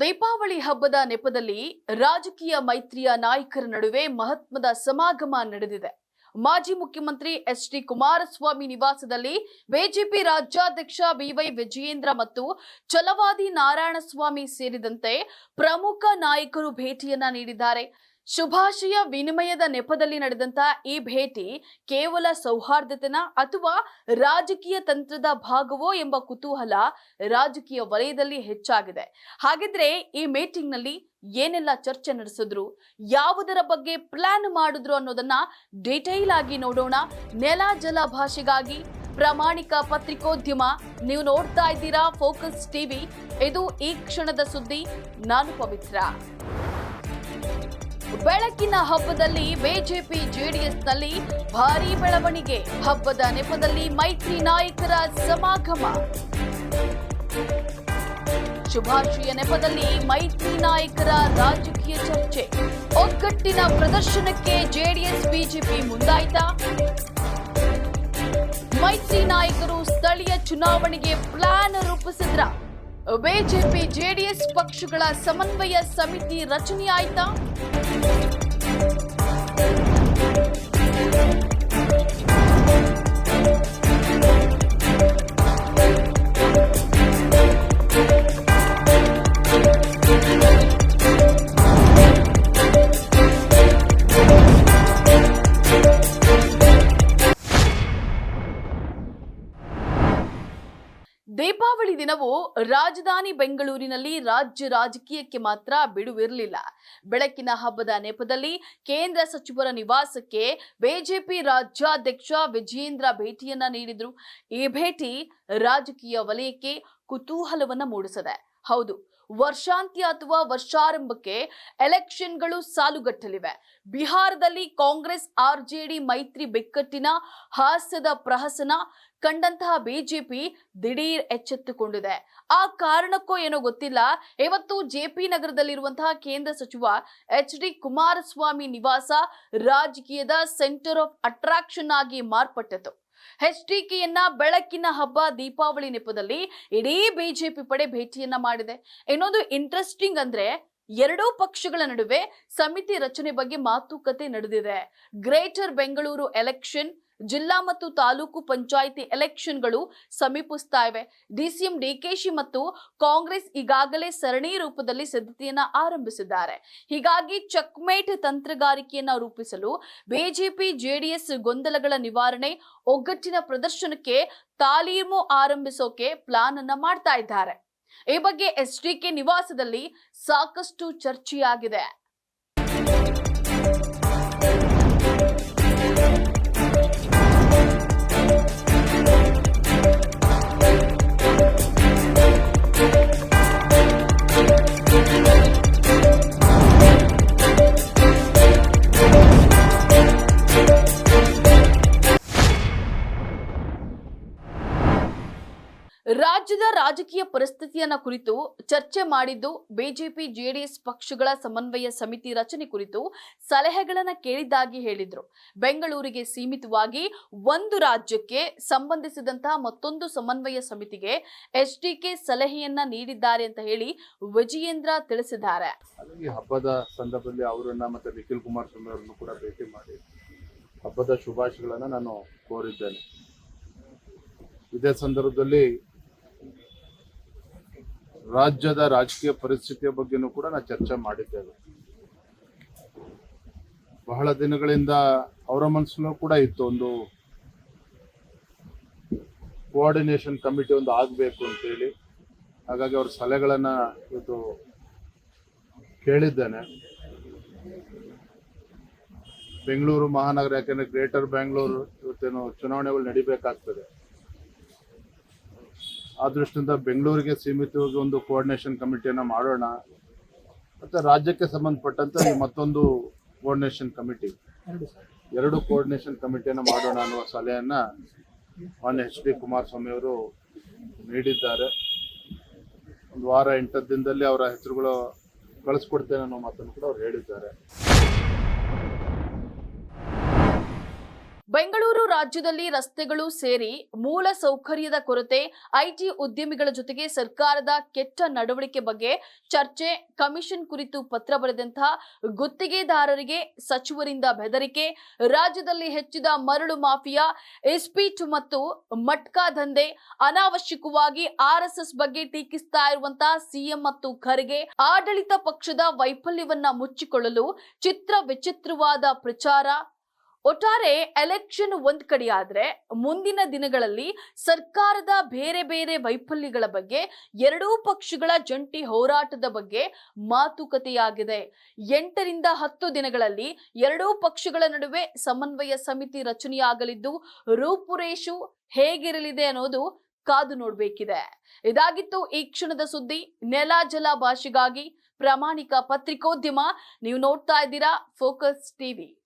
ದೀಪಾವಳಿ ಹಬ್ಬದ ನೆಪದಲ್ಲಿ ರಾಜಕೀಯ ಮೈತ್ರಿಯ ನಾಯಕರ ನಡುವೆ ಮಹತ್ವದ ಸಮಾಗಮ ನಡೆದಿದೆ. ಮಾಜಿ ಮುಖ್ಯಮಂತ್ರಿ ಎಚ್ ಡಿ ಕುಮಾರಸ್ವಾಮಿ ನಿವಾಸದಲ್ಲಿ ಬಿಜೆಪಿ ರಾಜ್ಯಾಧ್ಯಕ್ಷ ಬಿವೈ ವಿಜಯೇಂದ್ರ ಮತ್ತು ಛಲವಾದಿ ನಾರಾಯಣಸ್ವಾಮಿ ಸೇರಿದಂತೆ ಪ್ರಮುಖ ನಾಯಕರು ಭೇಟಿಯನ್ನ ನೀಡಿದ್ದಾರೆ. ಶುಭಾಶಯ ವಿನಿಮಯದ ನೆಪದಲ್ಲಿ ನಡೆದಂತ ಈ ಭೇಟಿ ಕೇವಲ ಸೌಹಾರ್ದತೆನ ಅಥವಾ ರಾಜಕೀಯ ತಂತ್ರದ ಭಾಗವೋ ಎಂಬ ಕುತೂಹಲ ರಾಜಕೀಯ ವಲಯದಲ್ಲಿ ಹೆಚ್ಚಾಗಿದೆ. ಹಾಗಿದ್ರೆ ಈ ಮೀಟಿಂಗ್ನಲ್ಲಿ ಏನೆಲ್ಲ ಚರ್ಚೆ ನಡೆಸಿದ್ರು, ಯಾವುದರ ಬಗ್ಗೆ ಪ್ಲಾನ್ ಮಾಡಿದ್ರು ಅನ್ನೋದನ್ನ ಡೀಟೈಲ್ ಆಗಿ ನೋಡೋಣ. ನೆಲ ಜಲ ಭಾಷೆಗಾಗಿ ಪ್ರಾಮಾಣಿಕ ಪತ್ರಿಕೋದ್ಯಮ, ನೀವು ನೋಡ್ತಾ ಇದ್ದೀರಾ ಫೋಕಸ್ ಟಿವಿ. ಇದು ಈ ಕ್ಷಣದ ಸುದ್ದಿ. ನಾನು ಪವಿತ್ರ. ಬೆಳಕಿನ ಹಬ್ಬದಲ್ಲಿ ಬಿಜೆಪಿ ಜೆಡಿಎಸ್ನಲ್ಲಿ ಭಾರೀ ಬೆಳವಣಿಗೆ. ಹಬ್ಬದ ನೆಪದಲ್ಲಿ ಮೈತ್ರಿ ನಾಯಕರ ಸಮಾಗಮ. ಶುಭಾಶಯ ನೆಪದಲ್ಲಿ ಮೈತ್ರಿ ನಾಯಕರ ರಾಜಕೀಯ ಚರ್ಚೆ. ಒಗ್ಗಟ್ಟಿನ ಪ್ರದರ್ಶನಕ್ಕೆ ಜೆಡಿಎಸ್, ಬಿಜೆಪಿ ಮುಂದಾಯಿತ? ಮೈತ್ರಿ ನಾಯಕರು ಸ್ಥಳೀಯ ಚುನಾವಣೆಗೆ ಪ್ಲಾನ್ ರೂಪಿಸಿದ್ರ? ಬಿಜೆಪಿ ಜೆಡಿಎಸ್ ಪಕ್ಷಗಳ ಸಮನ್ವಯ ಸಮಿತಿ ರಚನೆ ದೀಪಾವಳಿ ದಿನವು ರಾಜಧಾನಿ ಬೆಂಗಳೂರಿನಲ್ಲಿ ರಾಜ್ಯ ರಾಜಕೀಯಕ್ಕೆ ಮಾತ್ರ ಬಿಡುವಿರಲಿಲ್ಲ. ಬೆಳಕಿನ ಹಬ್ಬದ ನೆಪದಲ್ಲಿ ಕೇಂದ್ರ ಸಚಿವರ ನಿವಾಸಕ್ಕೆ ಬಿಜೆಪಿ ರಾಜ್ಯಾಧ್ಯಕ್ಷ ವಿಜೇಂದ್ರ ಭೇಟಿಯನ್ನ ನೀಡಿದ್ರು. ಈ ಭೇಟಿ ರಾಜಕೀಯ ವಲಯಕ್ಕೆ ಕುತೂಹಲವನ್ನ ಮೂಡಿಸಿದೆ. ಹೌದು ವರ್ಷಾಂತ್ಯ ಅಥವಾ ವರ್ಷಾರಂಭಕ್ಕೆ ಎಲೆಕ್ಷನ್ಗಳು ಸಾಲುಗಟ್ಟಲಿವೆ. ಬಿಹಾರದಲ್ಲಿ ಕಾಂಗ್ರೆಸ್ ಆರ್ಜೆಡಿ ಮೈತ್ರಿ ಬಿಕ್ಕಟ್ಟಿನ ಹಾಸ್ಯದ ಪ್ರಹಸನ ಕಂಡಂತಹ ಬಿಜೆಪಿ ದಿಢೀರ್ ಎಚ್ಚೆತ್ತುಕೊಂಡಿದೆ. ಆ ಕಾರಣಕ್ಕೋ ಏನೋ ಗೊತ್ತಿಲ್ಲ. ಇವತ್ತು ಜೆಪಿ ನಗರದಲ್ಲಿರುವಂತಹ ಕೇಂದ್ರ ಸಚಿವ ಎಚ್ ಡಿ ಕುಮಾರಸ್ವಾಮಿ ನಿವಾಸ ರಾಜಕೀಯದ ಸೆಂಟರ್ ಆಫ್ ಅಟ್ರಾಕ್ಷನ್ ಆಗಿ ಮಾರ್ಪಟ್ಟಿತು. ಎಚ್ಡಿಕೆಯನ್ನ ಬೆಳಕಿನ ಹಬ್ಬ, ದೀಪಾವಳಿ ನೆಪದಲ್ಲಿ ಇಡೀ ಬಿಜೆಪಿ ಪಡೆ ಭೇಟಿಯನ್ನ ಮಾಡಿದೆ. ಇನ್ನೊಂದು ಇಂಟ್ರೆಸ್ಟಿಂಗ್ ಅಂದ್ರೆ ಎರಡೂ ಪಕ್ಷಗಳ ನಡುವೆ ಸಮಿತಿ ರಚನೆ ಬಗ್ಗೆ ಮಾತುಕತೆ ನಡೆದಿದೆ. ಗ್ರೇಟರ್ ಬೆಂಗಳೂರು ಎಲೆಕ್ಷನ್ ಜಿಲ್ಲಾ ಮತ್ತು ತಾಲೂಕು ಪಂಚಾಯಿತಿ ಎಲೆಕ್ಷನ್ಗಳು ಸಮೀಪಿಸ್ತಾ ಇವೆ. ಡಿಸಿಎಂ ಡಿಕೆಶಿ ಮತ್ತು ಕಾಂಗ್ರೆಸ್ ಈಗಾಗಲೇ ಸರಣಿ ರೂಪದಲ್ಲಿ ಸಿದ್ಧತೆಯನ್ನ ಆರಂಭಿಸಿದ್ದಾರೆ. ಹೀಗಾಗಿ ಚಕ್ಮೇಟ್ ತಂತ್ರಗಾರಿಕೆಯನ್ನ ರೂಪಿಸಲು ಬಿಜೆಪಿ, ಜೆಡಿಎಸ್ ಗೊಂದಲಗಳ ನಿವಾರಣೆ ಒಗ್ಗಟ್ಟಿನ ಪ್ರದರ್ಶನಕ್ಕೆ ತಾಲೀಮು ಆರಂಭಿಸೋಕೆ ಪ್ಲಾನ್ ಅನ್ನ ಮಾಡ್ತಾ ಇದ್ದಾರೆ. ಈ ಬಗ್ಗೆ ಎಸ್ಡಿಕೆ ನಿವಾಸದಲ್ಲಿ ಸಾಕಷ್ಟು ಚರ್ಚೆಯಾಗಿದೆ. ರಾಜ್ಯದ ರಾಜಕೀಯ ಪರಿಸ್ಥಿತಿಯನ್ನ ಕುರಿತು ಚರ್ಚೆ ಮಾಡಿದ್ದು ಬಿಜೆಪಿ, ಜೆಡಿಎಸ್ ಪಕ್ಷಗಳ ಸಮನ್ವಯ ಸಮಿತಿ ರಚನೆ ಕುರಿತು ಸಲಹೆಗಳನ್ನ ಕೇಳಿದ್ದಾಗಿ ಹೇಳಿದ್ರು. ಬೆಂಗಳೂರಿಗೆ ಸೀಮಿತವಾಗಿ ಒಂದು ರಾಜ್ಯಕ್ಕೆ ಸಂಬಂಧಿಸಿದಂತಹ ಮತ್ತೊಂದು ಸಮನ್ವಯ ಸಮಿತಿಗೆ ಎಚ್ಡಿಕೆ ಸಲಹೆಯನ್ನ ನೀಡಿದ್ದಾರೆ ಅಂತ ಹೇಳಿ ವಿಜಯೇಂದ್ರ ತಿಳಿಸಿದ್ದಾರೆ. ಈ ಹಬ್ಬದ ಸಂದರ್ಭದಲ್ಲಿ ಅವರನ್ನ ಮತ್ತೆ ನಿಖಿಲ್ ಕುಮಾರಸ್ವಾಮಿ ಅವರನ್ನು ಕೂಡ ಭೇಟಿ ಮಾಡಿ ಹಬ್ಬದ ಶುಭಾಶಯಗಳನ್ನು ನಾನು ಕೋರಿದ್ದೇನೆ. ಇದೇ ಸಂದರ್ಭದಲ್ಲಿ ರಾಜ್ಯದ ರಾಜಕೀಯ ಪರಿಸ್ಥಿತಿಯ ಬಗ್ಗೆನೂ ಕೂಡ ನಾನು ಚರ್ಚೆ ಮಾಡಿದ್ದೇವೆ. ಬಹಳ ದಿನಗಳಿಂದ ಅವರ ಮನಸ್ಸಲ್ಲೂ ಕೂಡ ಇತ್ತು ಒಂದು ಕೋಆರ್ಡಿನೇಷನ್ ಕಮಿಟಿ ಒಂದು ಆಗಬೇಕು ಅಂತೇಳಿ. ಹಾಗಾಗಿ ಅವ್ರ ಸಲಹೆಗಳನ್ನ ಇವತ್ತು ಕೇಳಿದ್ದೇನೆ. ಬೆಂಗಳೂರು ಮಹಾನಗರ, ಯಾಕೆಂದ್ರೆ ಗ್ರೇಟರ್ ಬೆಂಗಳೂರು ಇವತ್ತೇನು ಚುನಾವಣೆಗಳು ನಡಿಬೇಕಾಗ್ತದೆ. ಆ ದೃಷ್ಟಿಯಿಂದ ಬೆಂಗಳೂರಿಗೆ ಸೀಮಿತವಾಗಿ ಒಂದು ಕೋಆರ್ಡಿನೇಷನ್ ಕಮಿಟಿಯನ್ನು ಮಾಡೋಣ. ಮತ್ತು ರಾಜ್ಯಕ್ಕೆ ಸಂಬಂಧಪಟ್ಟಂತೆ ಮತ್ತೊಂದು ಕೋಆರ್ಡಿನೇಷನ್ ಕಮಿಟಿ ಎರಡು ಕೋಆರ್ಡಿನೇಷನ್ ಕಮಿಟಿಯನ್ನು ಮಾಡೋಣ ಅನ್ನುವ ಸಲಹೆಯನ್ನು ಮಾನ್ಯ ಎಚ್ ಡಿ ಕುಮಾರಸ್ವಾಮಿ ಅವರು ನೀಡಿದ್ದಾರೆ. ಒಂದು ವಾರ ಎಂಟು ದಿನದಲ್ಲಿ ಅವರ ಹೆಸರುಗಳು ಕಳಿಸ್ಕೊಡ್ತೇನೆ ಅನ್ನೋ ಮಾತನ್ನು ಕೂಡ ಅವ್ರು ಹೇಳಿದ್ದಾರೆ. ಬೆಂಗಳೂರು ರಾಜ್ಯದಲ್ಲಿ ರಸ್ತೆಗಳು ಸೇರಿ ಮೂಲ ಸೌಕರ್ಯದ ಕೊರತೆ, ಐಟಿ ಉದ್ಯಮಿಗಳ ಜೊತೆಗೆ ಸರ್ಕಾರದ ಕೆಟ್ಟ ನಡವಳಿಕೆ ಬಗ್ಗೆ ಚರ್ಚೆ, ಕಮಿಷನ್ ಕುರಿತು ಪತ್ರ ಬರೆದಂತಹ ಗುತ್ತಿಗೆದಾರರಿಗೆ ಸಚಿವರಿಂದ ಬೆದರಿಕೆ, ರಾಜ್ಯದಲ್ಲಿ ಹೆಚ್ಚಿದ ಮರಳು ಮಾಫಿಯಾ ಎಸ್ಪೀಟ್ ಮತ್ತು ಮಟ್ಕಾ ದಂಧೆ, ಅನಾವಶ್ಯಕವಾಗಿ ಆರ್ಎಸ್ಎಸ್ ಬಗ್ಗೆ ಟೀಕಿಸ್ತಾ ಇರುವಂತಹ ಸಿಎಂ ಮತ್ತು ಖರ್ಗೆ ಆಡಳಿತ ಪಕ್ಷದ ವೈಫಲ್ಯವನ್ನ ಮುಚ್ಚಿಕೊಳ್ಳಲು ಚಿತ್ರ ವಿಚಿತ್ರವಾದ ಪ್ರಚಾರ. ಒಟ್ಟಾರೆ ಎಲೆಕ್ಷನ್ ಒಂದ್ ಕಡೆಯಾದ್ರೆ ಮುಂದಿನ ದಿನಗಳಲ್ಲಿ ಸರ್ಕಾರದ ಬೇರೆ ಬೇರೆ ವೈಫಲ್ಯಗಳ ಬಗ್ಗೆ ಎರಡೂ ಪಕ್ಷಗಳ ಜಂಟಿ ಹೋರಾಟದ ಬಗ್ಗೆ ಮಾತುಕತೆಯಾಗಿದೆ. ಎಂಟರಿಂದ ಹತ್ತು ದಿನಗಳಲ್ಲಿ ಎರಡೂ ಪಕ್ಷಗಳ ನಡುವೆ ಸಮನ್ವಯ ಸಮಿತಿ ರಚನೆಯಾಗಲಿದ್ದು ರೂಪುರೇಷು ಹೇಗಿರಲಿದೆ ಅನ್ನೋದು ಕಾದು ನೋಡ್ಬೇಕಿದೆ. ಇದಾಗಿತ್ತು ಈ ಕ್ಷಣದ ಸುದ್ದಿ. ನೆಲ ಜಲ ಭಾಷೆಗಾಗಿ ಪ್ರಾಮಾಣಿಕ ಪತ್ರಿಕೋದ್ಯಮ. ನೀವು ನೋಡ್ತಾ ಇದ್ದೀರಾ ಫೋಕಸ್ ಟಿವಿ.